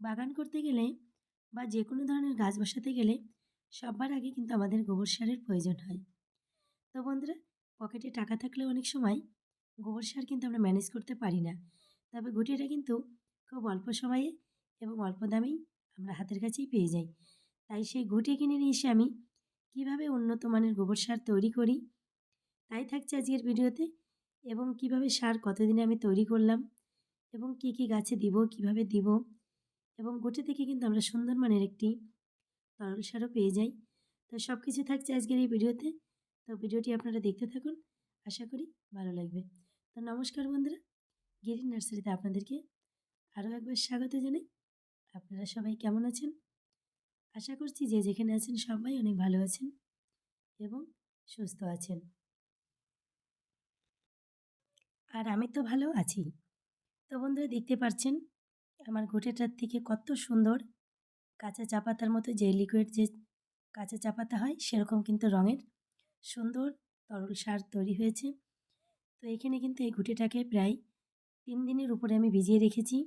বাগান করতে গেলে বা যে কোনো ধরনের গাছ বসাতে গেলে সবার আগে কিন্তু আমাদের গোবর সারের প্রয়োজন হয়। তো বন্ধুরা, পকেটে টাকা থাকলেও অনেক সময় গোবর সার কিন্তু আমরা ম্যানেজ করতে পারি না। তবে গুটিটা কিন্তু খুব অল্প সময়ে এবং অল্প দামেই আমরা হাতের কাছেই পেয়ে যাই। তাই সেই ঘুটে কিনে নিয়ে এসে আমি কীভাবে উন্নত মানের গোবর সার তৈরি করি, তাই থাকছে আজকের ভিডিওতে এবং কীভাবে সার কতদিনে আমি তৈরি করলাম এবং কি কি গাছে দিব, কীভাবে দিব এবং গোটে থেকে কিন্তু আমরা সুন্দর মানের একটি তরল সারও পেয়ে যাই। তো সব কিছু থাকছে আজকের এই ভিডিওতে। তো ভিডিওটি আপনারা দেখতে থাকুন। আশা করি ভালো লাগবে। তো নমস্কার বন্ধুরা। গিরি নার্সারিতে আপনাদেরকে আরও একবার স্বাগত জানাই। আপনারা সবাই কেমন আছেন? আশা করছি যে যেখানে আছেন সবাই অনেক ভালো আছেন এবং সুস্থ আছেন। আর আমি তো ভালো আছি। তো বন্ধুরা দেখতে পাচ্ছেন আমার ঘুটেটার থেকে কত সুন্দর। কাঁচা চা পাতার মতো যে লিকুইড যে কাঁচা চা পাতা হয়, সেরকম কিন্তু রঙের। সুন্দর তরল সার তৈরি হয়েছে। তো এখানে কিন্তু এই ঘুটেটাকে প্রায় তিন দিনের উপরে আমি ভিজিয়ে রেখেছি।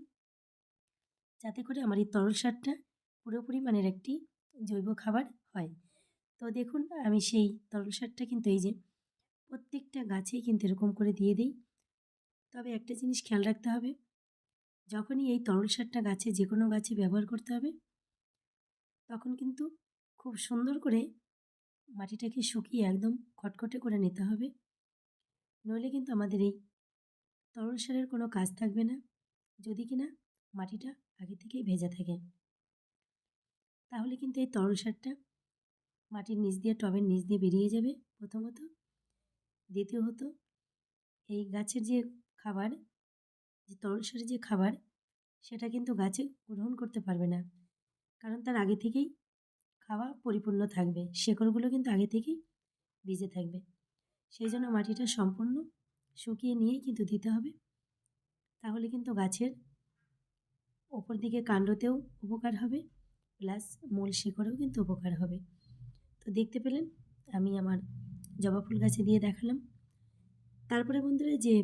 যাতে করে আমার এই তরল সারটা পুরোপুরি মানের একটি জৈব খাবার হয়। তো দেখুন, আমি সেই তরল সারটা কিন্তু এই যে প্রত্যেকটা গাছেই কিন্তু এরকম করে দিয়ে দিই। তবে একটা জিনিস খেয়াল রাখতে হবে যখনই এই তরল সারটা গাছে যে কোনো গাছে ব্যবহার করতে হবে, তখন কিন্তু খুব সুন্দর করে মাটিটাকে শুকিয়ে একদম খটখটে করে নিতে হবে। নইলে কিন্তু আমাদের এই তরল সারের কোনো কাজ থাকবে না, যদি কিনা মাটিটা আগে থেকেই ভেজা থাকে। তাহলে কিন্তু এই তরল সারটা মাটির নিচ দিয়ে, টবের নিচ দিয়ে বেরিয়ে যাবে প্রথমত। দ্বিতীয় হতো এই গাছের যে খাবার যে তরল সারের যে খাবার, সেটা কিন্তু গাছে গ্রহণ করতে পারবে না। কারণ তার আগে থেকেই খাওয়া পরিপূর্ণ থাকবে। শেকড়গুলো কিন্তু আগে থেকেই ভিজে থাকবে। সেই জন্য মাটিটা সম্পূর্ণ শুকিয়ে নিয়েই কিন্তু দিতে হবে। তাহলে কিন্তু গাছের ওপর দিকে কাণ্ডতেও উপকার হবে, প্লাস মূল শিকড়েও কিন্তু উপকার হবে। তো দেখতে পেলেন, আমি আমার জবা ফুল গাছে দিয়ে দেখালাম। তারপরে বন্ধুরা যে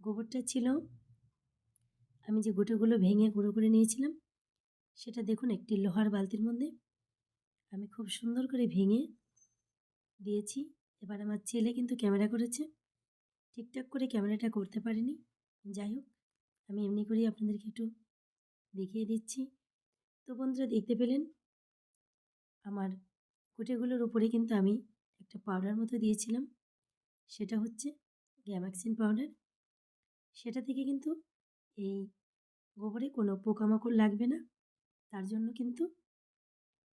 গোবরটা ছিল আমি যে গোটাগুলো ভেঙে গুঁড়ো করে নিয়েছিলাম, সেটা দেখুন একটি লোহার বালতির মধ্যে, আমি খুব সুন্দর করে ভেঙে দিয়েছি। এবার আমার ছেলে কিন্তু ক্যামেরা করেছে। ঠিকঠাক করে ক্যামেরাটা করতে পারিনি। যাই হোক, আমি এমনি করেই আপনাদেরকে একটু দেখিয়ে দিচ্ছি। তো বন্ধুরা, দেখতে পেলেন? আমার কুটেগুলোর উপরে কিন্তু আমি একটা পাউডার মতো দিয়েছিলাম। সেটা হচ্ছে গ্যামাক্সিন পাউডার সেটা থেকে কিন্তু এই গোবরে কোনো পোকামাকড় লাগবে না। তার জন্য কিন্তু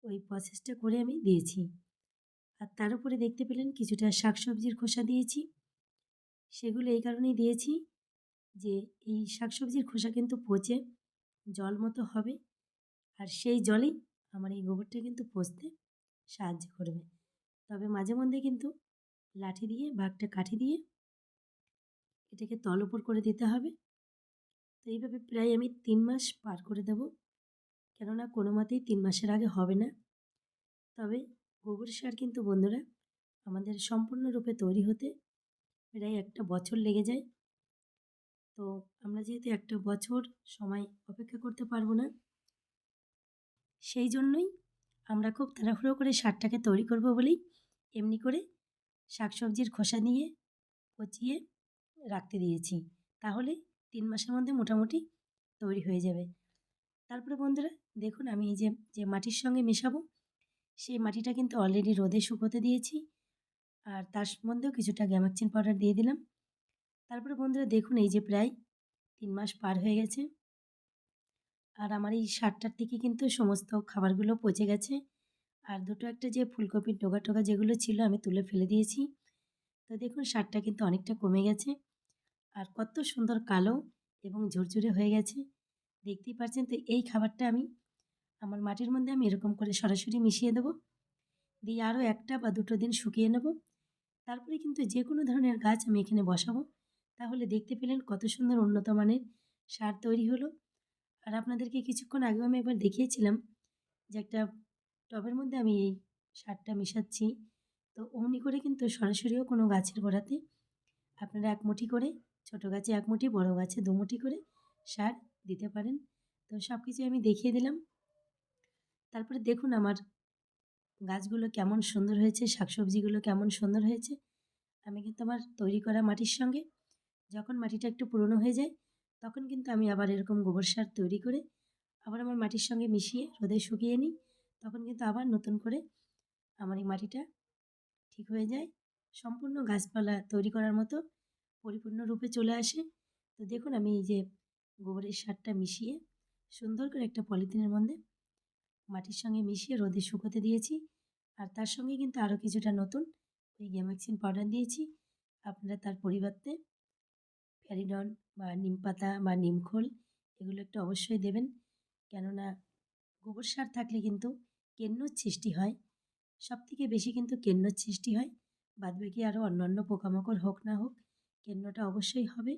ওই প্রসেসটা করে আমি দিয়েছি। আর তার উপরে দেখতে পেলেন কিছুটা শাকসবজির খোসা দিয়েছি। সেগুলো এই কারণেই দিয়েছি যে এই শাকসবজির খোসা কিন্তু পচে জল মতো হবে আর সেই জলেই আমার এই গোবরটা কিন্তু পচতে সাহায্য করবে। তবে মাঝে মধ্যে কিন্তু লাঠি দিয়ে একটা কাঠি দিয়ে এটাকে তল উপর করে দিতে হবে। তো এইভাবে প্রায় আমি তিন মাস পার করে দেব। কেননা কোনো মতেই তিন মাসের আগে হবে না। তবে গোবর সার কিন্তু বন্ধুরা, আমাদের সম্পূর্ণরূপে তৈরি হতে প্রায় একটা বছর লেগে যায়। তো আমরা যেহেতু একটা বছর সময় অপেক্ষা করতে পারব না, সেই জন্যই আমরা খুব তাড়াহুড়ো করে সারটাকে তৈরি করব বলেই এমনি করে শাকসবজির খোসা নিয়ে পচিয়ে রাখতে দিয়েছি। তাহলে তিন মাসের মধ্যে মোটামুটি তৈরি হয়ে যাবে। তারপরে বন্ধুরা, দেখুন আমি এই যে যে মাটির সঙ্গে মেশাবো, সেই মাটিটা কিন্তু অলরেডি রোদে শুকোতে দিয়েছি। আর তার মধ্যেও কিছুটা গ্যামাক্সিন পাউডার দিয়ে দিলাম। তারপরে বন্ধুরা, দেখুন এই যে প্রায় তিন মাস পার হয়ে গেছে। আর আমার এই সারটার থেকে কিন্তু সমস্ত খাবারগুলো পচে গেছে। আর দুটো একটা যে ফুলকপির ডোগা টোগা যেগুলো ছিল, আমি তুলে ফেলে দিয়েছি। তো দেখুন, সারটা কিন্তু অনেকটা কমে গেছে। আর কত সুন্দর কালো এবং ঝুরঝুরে হয়ে গেছে। দেখতেই পাচ্ছেন তো এই খাবারটা আমি আমার মাটির মধ্যে আমি এরকম করে সরাসরি মিশিয়ে দেবো। দিয়ে আরও একটা বা দুটো দিন শুকিয়ে নেব। তারপরে কিন্তু যে কোনো ধরনের গাছ আমি এখানে বসাবো। তাহলে দেখতে পেলেন কত সুন্দর উন্নত মানের সার তৈরি হলো। আর আপনাদেরকে কিছুক্ষণ আগেও আমি একবার দেখিয়েছিলাম যে একটা টবের মধ্যে আমি এই সারটা মেশাচ্ছি। তো অমনি করে কিন্তু সরাসরিও কোনো গাছের গোড়াতে আপনারা এক মুঠি করে ছোটো গাছে এক মুঠি, বড়ো গাছে দু মুঠি করে সার দিতে পারেন। তো সব কিছুই আমি দেখিয়ে দিলাম। তারপরে দেখুন আমার গাছগুলো কেমন সুন্দর হয়েছে, শাকসবজিগুলো কেমন সুন্দর হয়েছে। আমি কিন্তু আমার তৈরি করা মাটির সঙ্গে যখন মাটিটা একটু পুরনো হয়ে যায়, তখন কিন্তু আমি আবার এরকম গোবর সার তৈরি করে আবার আমার মাটির সঙ্গে মিশিয়ে রোদে শুকিয়ে নিই। তখন কিন্তু আবার নতুন করে আমার এই মাটিটা ঠিক হয়ে যায়। সম্পূর্ণ গাছপালা তৈরি করার মতো পরিপূর্ণ রূপে চলে আসে। তো দেখুন আমি এই যে গোবরের সারটা মিশিয়ে সুন্দর করে একটা পলিথিনের মধ্যে মাটির সঙ্গে মিশিয়ে রোদে শুকোতে দিয়েছি। আর তার সঙ্গে কিন্তু আরও কিছুটা নতুন ওই গ্যামাক্সিন পাউডার দিয়েছি। আপনারা তার পরিবর্তে ফ্যারিডন বা নিম পাতা বা নিমখোল এগুলো একটু অবশ্যই দেবেন। কেননা গোবর সার থাকলে কিন্তু কেন্নর সৃষ্টি হয়। সব থেকে বেশি কিন্তু কেন্নর সৃষ্টি হয়। বাদবাকি আরও অন্যান্য পোকামাকড় হোক না হোক কেন্নটা অবশ্যই হবে।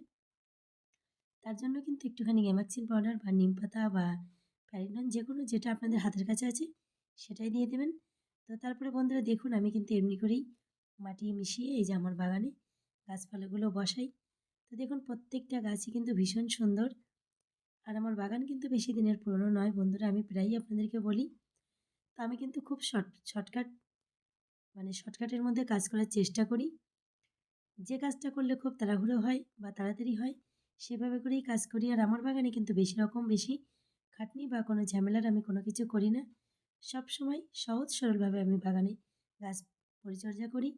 তার জন্য কিন্তু একটুখানি গ্যামাক্সিন পাউডার বা নিম পাতা বা প্যারিডন যে কোনো যেটা আপনাদের হাতের কাছে আছে, সেটাই দিয়ে দেবেন। তো তারপরে বন্ধুরা দেখুন, আমি কিন্তু এমনি করেই মাটি মিশিয়ে এই যে আমার বাগানে গাছপালাগুলো বসাই। তো দেখুন, প্রত্যেকটা গাছই কিন্তু ভীষণ সুন্দর। আর আমার বাগান কিন্তু বেশি দিনের পুরনো নয় বন্ধুরা, আমি প্রায়ই আপনাদেরকে বলি। তো আমি কিন্তু খুব শর্ট, শর্টকাট মানে শর্টকাটের মধ্যে কাজ করার চেষ্টা করি। যে কাজটা করলে খুব তাড়াহুড়ো হয় বা তাড়াতাড়ি হয়, সেভাবে করেই কাজ করি। আর আমার বাগানে কিন্তু বেশি রকম বেশি খাটনি বা কোনো ঝামেলার আমি কোনো কিছু করি না। সব সময় সহজ সরলভাবে আমি বাগানে গাছ পরিচর্যা করি।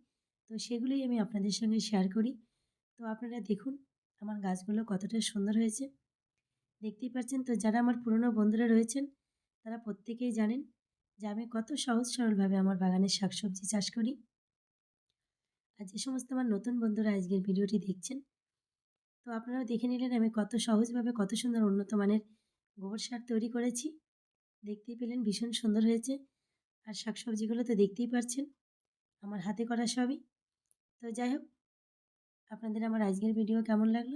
তো সেগুলোই আমি আপনাদের সঙ্গে শেয়ার করি। তো আপনারা দেখুন আমার গাছগুলো কতটা সুন্দর হয়েছে। দেখতেই পাচ্ছেন তো যারা আমার পুরনো বন্ধুরা রয়েছেন, তারা প্রত্যেকেই জানেন যে আমি কত সহজ সরলভাবে আমার বাগানের শাকসবজি চাষ করি। আর যে সমস্ত আমার নতুন বন্ধুরা আজকের ভিডিওটি দেখছেন, তো আপনারা দেখে নিলেন আমি কত সহজভাবে কত সুন্দর উন্নত মানের গোবর সার তৈরি করেছি। দেখতেই পেলেন ভীষণ সুন্দর হয়েছে আর শাকসবজিগুলো তো দেখতেই পারছেন আমার হাতে করা সবই। তো যাই হোক, আপনাদের আমার আজকের ভিডিও কেমন লাগল?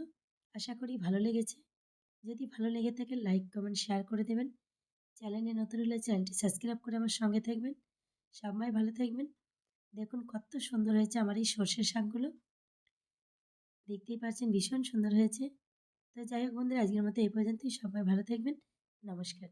আশা করি ভালো লেগেছে। যদি ভালো লেগে থাকে লাইক, কমেন্ট, শেয়ার করে দেবেন। চ্যানেলে নতুন হলে চ্যানেলটি সাবস্ক্রাইব করে আমার সঙ্গে থাকবেন। সবাই ভালো থাকবেন। দেখুন কত সুন্দর হয়েছে আমার এই সর্ষের শাকগুলো। দেখতেই পাচ্ছেন ভীষণ সুন্দর হয়েছে। তো যাই হোক বন্ধুরা, আজকের মতো এই পর্যন্তই। সবাই ভালো থাকবেন। নমস্কার।